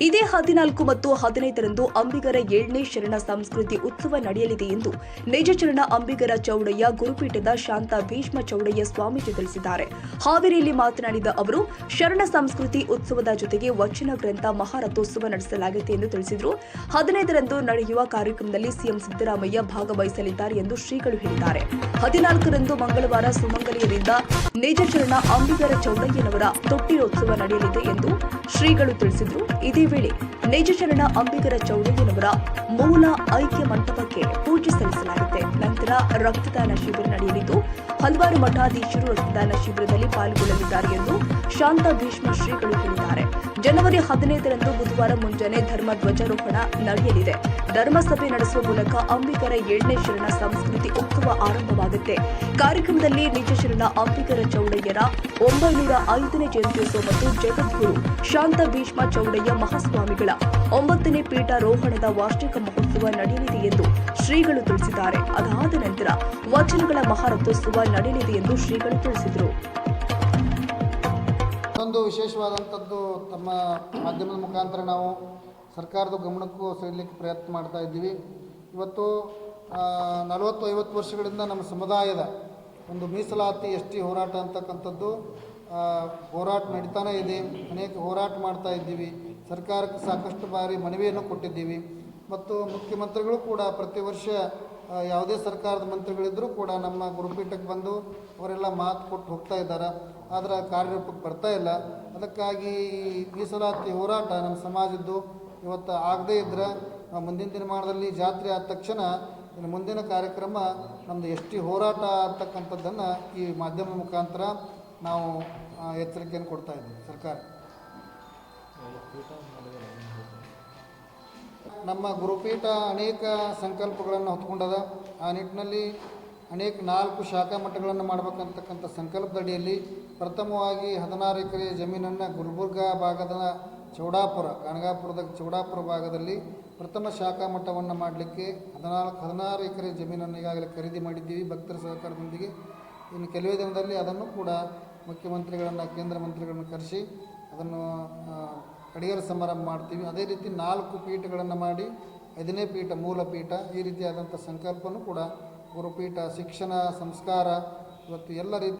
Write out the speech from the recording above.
ಇದೇ ಹದಿನಾಲ್ಕು ಮತ್ತು ಹದಿನೈದರಂದು ಅಂಬಿಗರ ಏಳನೇ ಶರಣ ಸಂಸ್ಕೃತಿ ಉತ್ಸವ ನಡೆಯಲಿದೆ ಎಂದು ನಿಜ ಶರಣ ಅಂಬಿಗರ ಚೌಡಯ್ಯ ಗುರುಪೀಠದ ಶಾಂತ ಭೀಷ್ಮ ಚೌಡಯ್ಯ ಸ್ವಾಮೀಜಿ ತಿಳಿಸಿದ್ದಾರೆ. ಹಾವೇರಿಯಲ್ಲಿ ಮಾತನಾಡಿದ ಅವರು, ಶರಣ ಸಂಸ್ಕೃತಿ ಉತ್ಸವದ ಜೊತೆಗೆ ವಚನ ಗ್ರಂಥ ಮಹಾರಥೋತ್ಸವ ನಡೆಸಲಾಗಿದೆ ಎಂದು ತಿಳಿಸಿದರು. ಹದಿನೈದರಂದು ನಡೆಯುವ ಕಾರ್ಯಕ್ರಮದಲ್ಲಿ ಸಿಎಂ ಸಿದ್ದರಾಮಯ್ಯ ಭಾಗವಹಿಸಲಿದ್ದಾರೆ ಎಂದು ಶ್ರೀಗಳು ಹೇಳಿದ್ದಾರೆ. ಹದಿನಾಲ್ಕರಂದು ಮಂಗಳವಾರ ಸುಮಂಗಲಿಯರಿಂದ ನಿಜ ಶರಣ ಅಂಬಿಗರ ಚೌಡಯ್ಯನವರ ತೊಟ್ಟಿರೋತ್ಸವ ನಡೆಯಲಿದೆ ಎಂದು ಶ್ರೀಗಳು ತಿಳಿಸಿದರು. ಇದೇ ವೇಳೆ ನಿಜ ಶರಣ ಅಂಬಿಗರ ಚೌಡಯ್ಯನವರ ಮೂಲ ಐಕ್ಯ ಮಂಟಪಕ್ಕೆ ಪೂಜೆ ಸಲ್ಲಿಸಲಾಗಿದೆ. ನಂತರ ರಕ್ತದಾನ ಶಿಬಿರ ನಡೆಯಲಿದ್ದು, ಹಲವಾರು ಮಠಾಧೀಶರು ರಕ್ತದಾನ ಶಿಬಿರದಲ್ಲಿ ಪಾಲ್ಗೊಳ್ಳಲಿದ್ದಾರೆ ಎಂದು ಶಾಂತ ಭೀಷ್ಮ ಶ್ರೀಗಳು ಹೇಳಿದ್ದಾರೆ. ಜನವರಿ ಹದಿನೈದರಂದು ಬುಧವಾರ ಮುಂಜಾನೆ ಧರ್ಮ ಧ್ವಜಾರೋಹಣ ನಡೆಯಲಿದೆ. ಧರ್ಮಸಭೆ ನಡೆಸುವ ಮೂಲಕ ಅಂಬಿಗರ ಏಳನೇ ಶರಣ ಸಂಸ್ಕೃತಿ ಉತ್ಸವ ಆರಂಭವಾಗುತ್ತೆ. ಕಾರ್ಯಕ್ರಮದಲ್ಲಿ ನಿಜ ಶರಣ ಅಂಬಿಗರ ಚೌಡಯ್ಯರ ಒಂಬೈನೂರ ಐದನೇ ಜಯಂತ್ಯೋತ್ಸವ ಮತ್ತು ಜಗದ್ಗುರು ಶಾಂತ ಭೀಷ್ಮ ಚೌಡಯ್ಯ ಮಹಾಸ್ವಾಮಿಗಳ ಒಂಬತ್ತನೇ ಪೀಠಾರೋಹಣದ ವಾರ್ಷಿಕ ಮಹೋತ್ಸವ ನಡೆಯಲಿದೆ ಎಂದು ಶ್ರೀಗಳು ತಿಳಿಸಿದ್ದಾರೆ. ಅದಾದ ನಂತರ ವಚನಗಳ ಮಹಾರಥೋತ್ಸವ ನಡೆಯಲಿದೆ ಎಂದು ಶ್ರೀಗಳು ತಿಳಿಸಿದರು. ಒಂದು ವಿಶೇಷವಾದಂಥದ್ದು ತಮ್ಮ ಮಾಧ್ಯಮದ ಮುಖಾಂತರ ನಾವು ಸರ್ಕಾರದ ಗಮನಕ್ಕೂ ಸೇರಲಿಕ್ಕೆ ಪ್ರಯತ್ನ ಮಾಡ್ತಾ ಇದ್ದೀವಿ. ಇವತ್ತು ನಲವತ್ತು ಐವತ್ತು ವರ್ಷಗಳಿಂದ ನಮ್ಮ ಸಮುದಾಯದ ಒಂದು ಮೀಸಲಾತಿ ಎಸ್ ಟಿ ಹೋರಾಟ ಅಂತಕ್ಕಂಥದ್ದು ಹೋರಾಟ ನಡೀತಾನೇ ಇದೆ. ಅನೇಕ ಹೋರಾಟ ಮಾಡ್ತಾ ಇದ್ದೀವಿ. ಸರ್ಕಾರಕ್ಕೆ ಸಾಕಷ್ಟು ಬಾರಿ ಮನವಿಯನ್ನು ಕೊಟ್ಟಿದ್ದೀವಿ. ಮತ್ತು ಮುಖ್ಯಮಂತ್ರಿಗಳು ಕೂಡ ಪ್ರತಿ ವರ್ಷ ಯಾವುದೇ ಸರ್ಕಾರದ ಮಂತ್ರಿಗಳಿದ್ದರೂ ಕೂಡ ನಮ್ಮ ಗುರುಪೀಠಕ್ಕೆ ಬಂದು ಅವರೆಲ್ಲ ಮಾತು ಕೊಟ್ಟು ಹೋಗ್ತಾ ಇದ್ದಾರೆ. ಆದರೆ ಕಾರ್ಯರೂಪಕ್ಕೆ ಬರ್ತಾ ಇಲ್ಲ. ಅದಕ್ಕಾಗಿ ಈ ಮೀಸಲಾತಿ ಹೋರಾಟ ನಮ್ಮ ಸಮಾಜದ್ದು ಇವತ್ತು ಆಗದೇ ಇದ್ದರೆ ಮುಂದಿನ ದಿನಮಾನದಲ್ಲಿ ಜಾತ್ರೆ ಆದ ತಕ್ಷಣ ಇನ್ನು ಮುಂದಿನ ಕಾರ್ಯಕ್ರಮ ನಮ್ಮದು ಎಸ್ ಟಿ ಹೋರಾಟ ಅಂತಕ್ಕಂಥದ್ದನ್ನು ಈ ಮಾಧ್ಯಮ ಮುಖಾಂತರ ನಾವು ಎಚ್ಚರಿಕೆಯನ್ನು ಕೊಡ್ತಾ ಇದ್ದೀವಿ ಸರ್ಕಾರ. ನಮ್ಮ ಗುರುಪೀಠ ಅನೇಕ ಸಂಕಲ್ಪಗಳನ್ನು ಹೊತ್ಕೊಂಡದ. ಆ ನಿಟ್ಟಿನಲ್ಲಿ ಅನೇಕ ನಾಲ್ಕು ಶಾಖಾ ಮಠಗಳನ್ನು ಮಾಡಬೇಕಂತಕ್ಕಂಥ ಸಂಕಲ್ಪದಡಿಯಲ್ಲಿ ಪ್ರಥಮವಾಗಿ ಹದಿನಾರು ಎಕರೆ ಜಮೀನನ್ನು ಗುಲ್ಬುರ್ಗ ಭಾಗದ ಚೌಡಾಪುರ ಗಣಗಾಪುರದ ಚೌಡಾಪುರ ಭಾಗದಲ್ಲಿ ಪ್ರಥಮ ಶಾಖಾ ಮಠವನ್ನು ಮಾಡಲಿಕ್ಕೆ ಹದಿನಾಲ್ಕು ಹದಿನಾರು ಎಕರೆ ಜಮೀನನ್ನು ಈಗಾಗಲೇ ಖರೀದಿ ಮಾಡಿದ್ದೀವಿ. ಭಕ್ತರ ಸಹಕಾರದೊಂದಿಗೆ ಇನ್ನು ಕೆಲವೇ ದಿನದಲ್ಲಿ ಅದನ್ನು ಕೂಡ ಮುಖ್ಯಮಂತ್ರಿಗಳನ್ನು, ಕೇಂದ್ರ ಮಂತ್ರಿಗಳನ್ನು ಕರೆಸಿ ಅದನ್ನು ಕಡಿಗರ ಸಮಾರಂಭ ಮಾಡ್ತೀವಿ. ಅದೇ ರೀತಿ ನಾಲ್ಕು ಪೀಠಗಳನ್ನು ಮಾಡಿ ಐದನೇ ಪೀಠ, ಮೂಲ ಪೀಠ, ಈ ರೀತಿಯಾದಂಥ ಸಂಕಲ್ಪನೂ ಕೂಡ ಗುರುಪೀಠ ಶಿಕ್ಷಣ, ಸಂಸ್ಕಾರ ಇವತ್ತು ಎಲ್ಲ ರೀತಿ